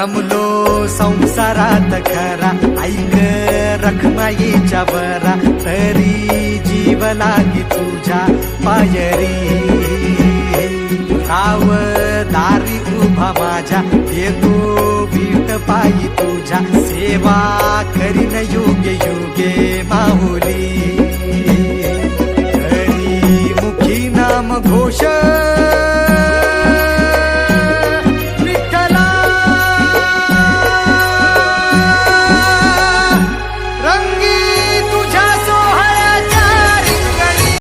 रमलो संसारात खरा. ऐक रखमाईच्या बरा तरी जीव लागी तुझ्या पायरी. राव दारी उभा माझ्या. येतो बीट पायी तुझ्या.